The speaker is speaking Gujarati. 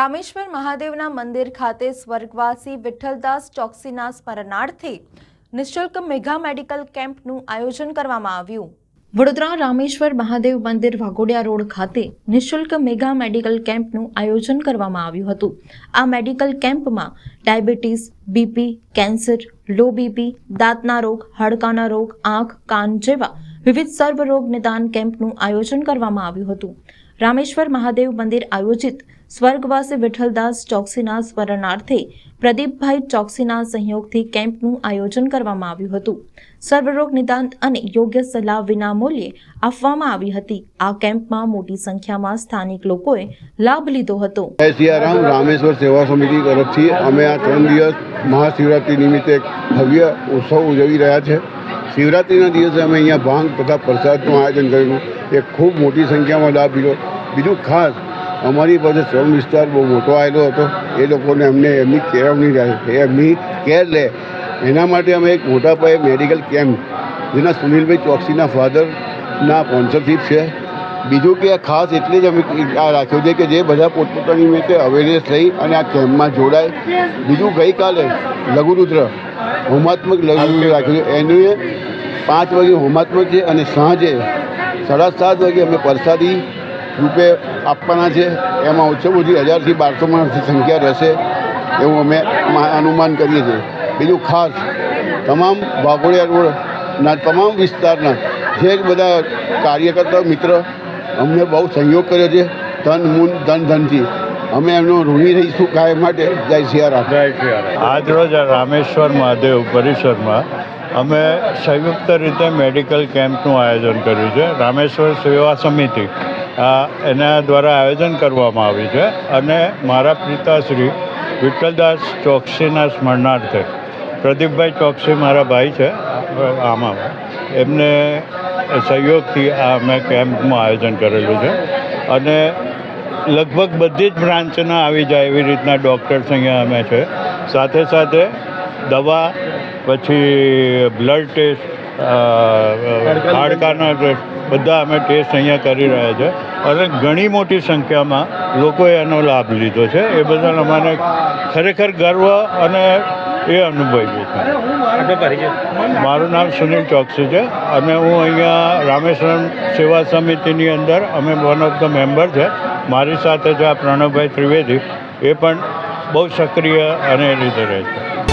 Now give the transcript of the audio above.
રામેશ્વર મહાદેવના મંદિર ખાતે સ્વર્ગવાસી વિઠ્ઠલદાસ ચોકસીના સ્મરણાર્થે નિઃશુલ્ક મેગા મેડિકલ કેમ્પનું આયોજન કરવામાં આવ્યું. વડોદરા રામેશ્વર મહાદેવ મંદિર વાઘોડિયા રોડ ખાતે નિઃશુલ્ક મેગા મેડિકલ કેમ્પનું આયોજન કરવામાં આવ્યું હતું. આ મેડિકલ કેમ્પમાં diabetes, BP, cancer, low BP, દાંતના રોગ, હાડકાના રોગ, આંખ, કાન જેવા વિવિધ સર્વરોગ નિદાન કેમ્પનું આયોજન કરવામાં આવ્યું હતું. રામેશ્વર મહાદેવ મંદિર આયોજિત સ્વર્ગવાસી વિઠ્ઠલદાસ ચોકસીના સ્મરણાર્થે પ્રદીપભાઈ ચોકસીના સહયોગથી કેમ્પનું આયોજન કરવામાં આવ્યું હતું. સર્વરોગ નિદાન અને યોગ્ય સલાહ વિના મૂલ્યે આપવામાં આવી હતી. આ કેમ્પમાં મોટી સંખ્યામાં સ્થાનિક લોકોએ લાભ લીધો હતો. રામેશ્વર સેવા સમિતિ તરફથી અમે આ ત્રણ દિવસ મહાશિવરાત્રિ નિમિત્તે ભવ્ય ઉત્સવ ઉજવી રહ્યા છે. શિવરાત્રિના દિવસે અમે અહીંયા ભાંગ તથા પ્રસાદનું આયોજન કર્યું. એ ખૂબ મોટી સંખ્યામાં લાભ લીધો. બીજું ખાસ, અમારી પાસે શ્રમ વિસ્તાર બહુ મોટો આવેલો હતો. એ લોકોને અમને એમની કેળવણી એ એમની કેર લે. એના માટે અમે એક મોટા પાયે મેડિકલ કેમ્પ જેના સુનિલભાઈ ચોકસીના ફાધરના સ્પોન્સરશીપ છે. બીજું કે ખાસ એટલે જ અમે આ રાખ્યું છે કે જે બધા પોતપોતાની રીતે અવેરનેસ થઈ અને આ કેમ્પમાં જોડાય. બીજું ગઈકાલે લઘુરુદ્ર, હોમાત્મક લઘુરુદ્ર રાખ્યું છે. એનું પાંચ વાગે હોમાત્મક છે અને સાંજે સાડા સાત વાગે અમે પ્રસાદી રૂપે આપવાના છે. એમાં ઓછામાં ઓછી હજારથી બારસો માણસની સંખ્યા રહેશે એવું અમે અનુમાન કરીએ છીએ. બીજું ખાસ, તમામ વાઘોડિયા રોડના તમામ વિસ્તારના જે બધા કાર્યકર્તા મિત્ર અમને બહુ સહયોગ કર્યો છે, ધન, મૂન, ધન, ધનથી. અમે એમનો ઋણી રહીશું કાયમ માટે. જય સિયારામ આજ રોજ આ રામેશ્વર મહાદેવ પરિસરમાં અમે સંયુક્ત રીતે મેડિકલ કેમ્પનું આયોજન કર્યું છે. રામેશ્વર સેવા સમિતિ. એના દ્વારા આયોજન કરવામાં આવ્યું છે અને મારા પિતાશ્રી વિઠ્ઠલદાસ ચોકસીના સ્મરણાર્થે. પ્રદીપભાઈ ચોકસી મારા ભાઈ છે આમાં. એમને સહયોગથી આ અમે કેમ્પનું આયોજન કરેલું છે. અને લગભગ બધી જ બ્રાન્ચના આવી જાય એવી રીતના ડૉક્ટર્સ અહીંયા અમે છે. સાથે સાથે દવા પછી બ્લડ ટેસ્ટ હાડકાના ટેસ્ટ બધા અમે ટેસ્ટ અહીંયા કરી રહ્યા છે. અને ઘણી મોટી સંખ્યામાં લોકોએ એનો લાભ લીધો છે. એ બદલ અમારે ખરેખર ગર્વ અને એ અનુભવ્યું છે. મારું નામ સુનિલ ચોકસી છે. અને હું અહીંયા રામેશ્વરમ સેવા સમિતિની અંદર અમે વન ઓફ ધ મેમ્બર છે. મારી સાથે છે આ પ્રણવભાઈ ત્રિવેદી. એ પણ બહુ સક્રિય અને એ રીતે રહે છે.